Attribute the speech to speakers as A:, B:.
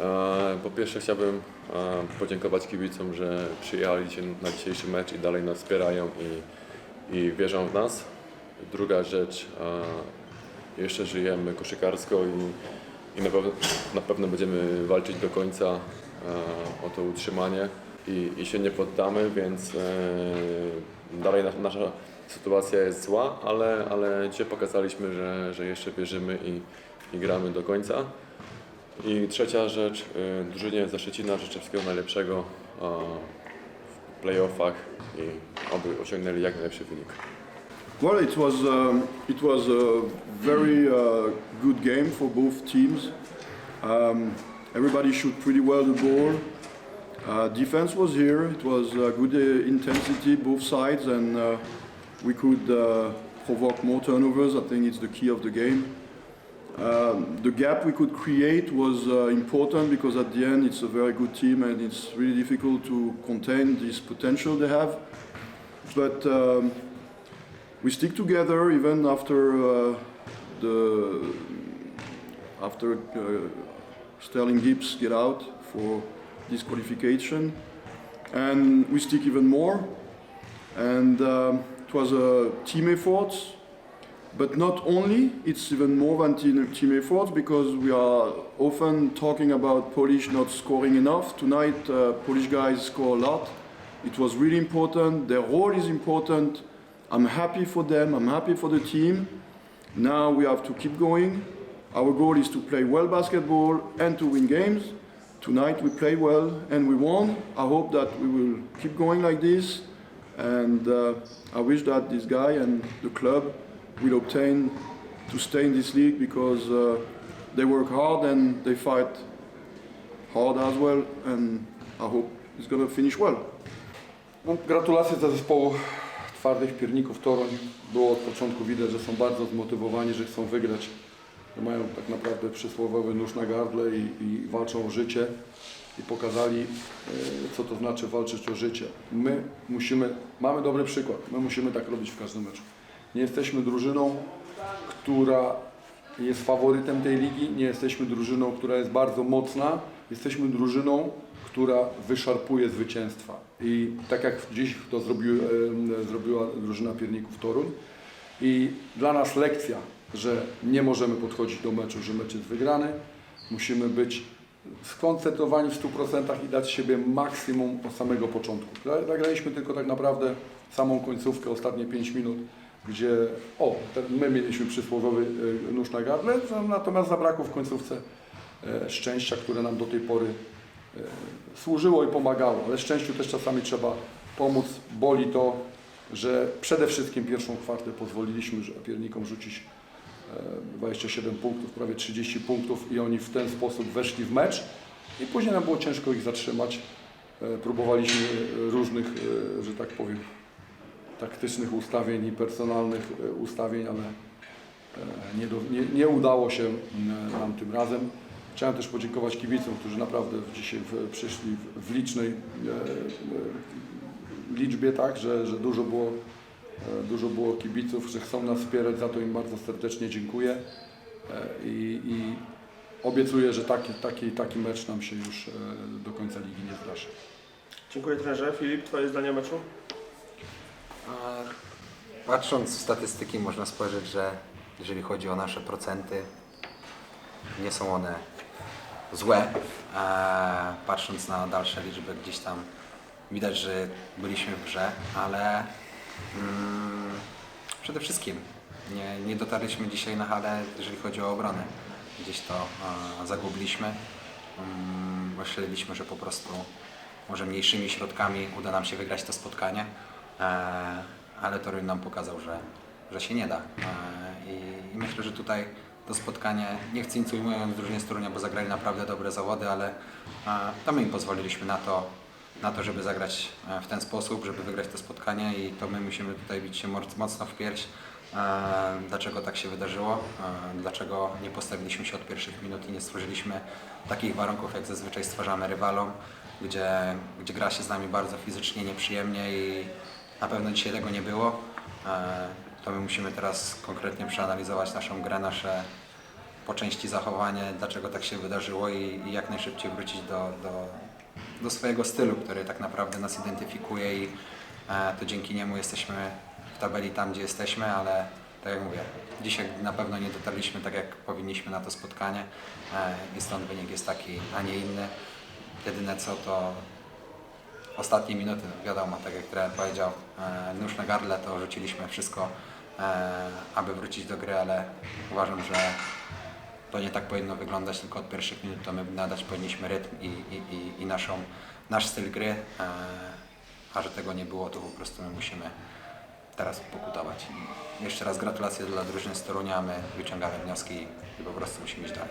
A: E, Po pierwsze chciałbym e, podziękować kibicom, że przyjechali się na dzisiejszy mecz i dalej nas wspierają i, i wierzą w nas. Druga rzecz, e, jeszcze żyjemy koszykarsko i, i na, pewno, na pewno będziemy walczyć do końca o to utrzymanie i, i się nie poddamy, więc dalej na, nasza sytuacja jest zła, ale, ale dzisiaj pokazaliśmy, że, że jeszcze wierzymy i, i gramy do końca. I trzecia rzecz, y, drużynie ze Szczecina życzę wszystkiego najlepszego w playoffach i oby osiągnęli jak najlepszy wynik.
B: Well, it was um, it was a very uh, good game for both teams. Um, everybody shot pretty well the ball. Uh, defense was here. It was uh, good uh, intensity both sides, and uh, we could uh, provoke more turnovers. I think it's the key of the game. Um, the gap we could create was uh, important because at the end it's a very good team and it's really difficult to contain this potential they have. But um, we stick together even after uh, the after uh, Sterling Gibbs get out for disqualification, and we stick even more. And um, it was a team effort, but not only. It's even more than team, team effort because we are often talking about Polish not scoring enough. Tonight, uh, Polish guys score a lot. It was really important. Their role is important. I'm happy for them. I'm happy for the team. Now we have to keep going. Our goal is to play well basketball and to win games. Tonight we play well and we won. I hope that we will keep going like this. And uh, I wish that this guy and the club will obtain to stay in this league because uh, they work hard and they fight hard as well. And I hope it's going to finish well.
C: No, gratulacje dla zespołu Twardych Pierników Toruń. Było od początku widać, że są bardzo zmotywowani, że chcą wygrać. Że mają tak naprawdę przysłowiowy nóż na gardle i, i walczą o życie. I pokazali, e, co to znaczy walczyć o życie. My musimy, mamy dobry przykład, my musimy tak robić w każdym meczu. Nie jesteśmy drużyną, która jest faworytem tej ligi, nie jesteśmy drużyną, która jest bardzo mocna, jesteśmy drużyną, która wyszarpuje zwycięstwa. I tak jak dziś to zrobił, zrobiła drużyna Pierników Toruń. I dla nas lekcja, że nie możemy podchodzić do meczu, że mecz jest wygrany. Musimy być skoncentrowani w 100% i dać siebie maksimum od samego początku. Gra- Zagraliśmy tylko tak naprawdę samą końcówkę, ostatnie 5 minut, gdzie o, my mieliśmy przysłowiowy e, nóż na gardle, natomiast zabrakło w końcówce e, szczęścia, które nam do tej pory e, służyło i pomagało, ale szczęściu też czasami trzeba pomóc. Boli to, że przede wszystkim pierwszą kwartę pozwoliliśmy piernikom rzucić e, 27 punktów, prawie 30 punktów i oni w ten sposób weszli w mecz i później nam było ciężko ich zatrzymać. Próbowaliśmy różnych, że tak powiem, taktycznych ustawień i personalnych e, ustawień, ale e, nie, do, nie, nie udało się e, nam tym razem. Chciałem też podziękować kibicom, którzy naprawdę dzisiaj w, przyszli w, w licznej e, e, liczbie, tak, że, że dużo, było, e, dużo było kibiców, że chcą nas wspierać, za to im bardzo serdecznie dziękuję e, i, i obiecuję, że taki, taki, taki mecz nam się już e, do końca ligi nie zdarzy.
D: Dziękuję trenerze. Filip, Twoje zdanie meczu?
E: Patrząc w statystyki można spojrzeć, że jeżeli chodzi o nasze procenty, nie są one złe. Patrząc na dalsze liczby gdzieś tam widać, że byliśmy w grze, ale mm, przede wszystkim nie, nie dotarliśmy dzisiaj na halę, jeżeli chodzi o obronę. Gdzieś to e, zagubiliśmy. Mm, Myśleliśmy, że po prostu może mniejszymi środkami uda nam się wygrać to spotkanie, ale Toruń nam pokazał, że, że się nie da. E, i, myślę, że tutaj to spotkanie, nie chcę nic ujmując drużynie z Torunia, bo zagrali naprawdę dobre zawody, ale e, to my im pozwoliliśmy na to, na to, żeby zagrać e, w ten sposób, żeby wygrać to spotkanie i to my musimy tutaj bić się moc- mocno w pierś. E, Dlaczego tak się wydarzyło? E, Dlaczego nie postawiliśmy się od pierwszych minut i nie stworzyliśmy takich warunków, jak zazwyczaj stwarzamy rywalom, gdzie, gdzie gra się z nami bardzo fizycznie, nieprzyjemnie i na pewno dzisiaj tego nie było. E, To my musimy teraz konkretnie przeanalizować naszą grę, nasze, po części zachowanie, dlaczego tak się wydarzyło i, i jak najszybciej wrócić do, do, do swojego stylu, który tak naprawdę nas identyfikuje i e, to dzięki niemu jesteśmy w tabeli tam, gdzie jesteśmy, ale tak jak mówię, dzisiaj na pewno nie dotarliśmy tak, jak powinniśmy na to spotkanie e, i stąd wynik jest taki, a nie inny. Jedyne co to ostatnie minuty, no wiadomo, tak jak trener powiedział, e, nóż na gardle, to rzuciliśmy wszystko, e, aby wrócić do gry, ale uważam, że to nie tak powinno wyglądać, tylko od pierwszych minut to my nadać powinniśmy rytm i, i, i, naszą, nasz styl gry, e, a że tego nie było, to po prostu my musimy teraz pokutować. Jeszcze raz gratulacje dla drużyny z Torunia, my wyciągamy wnioski i po prostu musimy iść dalej.